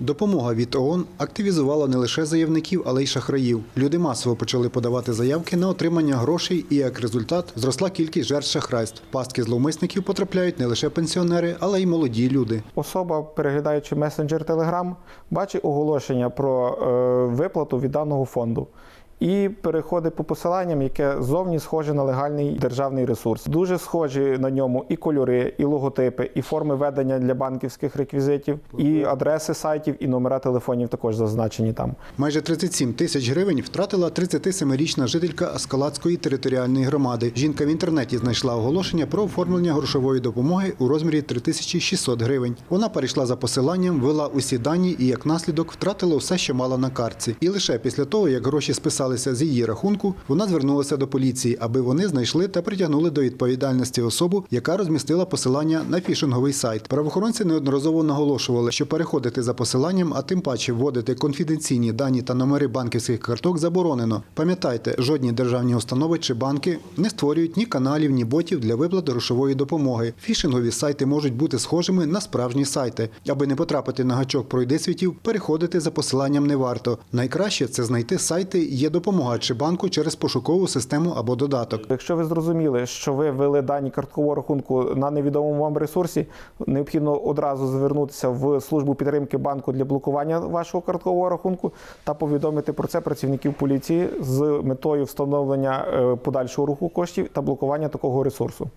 Допомога від ООН активізувала не лише заявників, але й шахраїв. Люди масово почали подавати заявки на отримання грошей, і як результат зросла кількість жертв шахрайств. Пастки зловмисників потрапляють не лише пенсіонери, але й молоді люди. Особа, переглядаючи месенджер Телеграм, бачить оголошення про е, виплату від даного фонду. І переходить по посиланням, яке зовні схоже на легальний державний ресурс. Дуже схожі на ньому і кольори, і логотипи, і форми ведення для банківських реквізитів, і адреси сайтів, і номера телефонів також зазначені там. Майже 37 тисяч гривень втратила 37-річна жителька Аскалацької територіальної громади. Жінка в інтернеті знайшла оголошення про оформлення грошової допомоги у розмірі 3600 гривень. Вона перейшла за посиланням, ввела усі дані і як наслідок втратила все, що мала на картці. І лише після того, як гроші списалися з її рахунку, вона звернулася до поліції, аби вони знайшли та притягнули до відповідальності особу, яка розмістила посилання на фішинговий сайт. Правоохоронці неодноразово наголошували, що переходити за посиланням, а тим паче вводити конфіденційні дані та номери банківських карток заборонено. Пам'ятайте, жодні державні установи чи банки не створюють ні каналів, ні ботів для виплат грошової допомоги. Фішингові сайти можуть бути схожими на справжні сайти. Аби не потрапити на гачок пройди світів, переходити за посиланням не варто. Найкраще це знайти сайти є допомога чи банку через пошукову систему або додаток. Якщо ви зрозуміли, що ви ввели дані карткового рахунку на невідомому вам ресурсі, необхідно одразу звернутися в службу підтримки банку для блокування вашого карткового рахунку та повідомити про це працівників поліції з метою встановлення е, подальшого руху коштів та блокування такого ресурсу.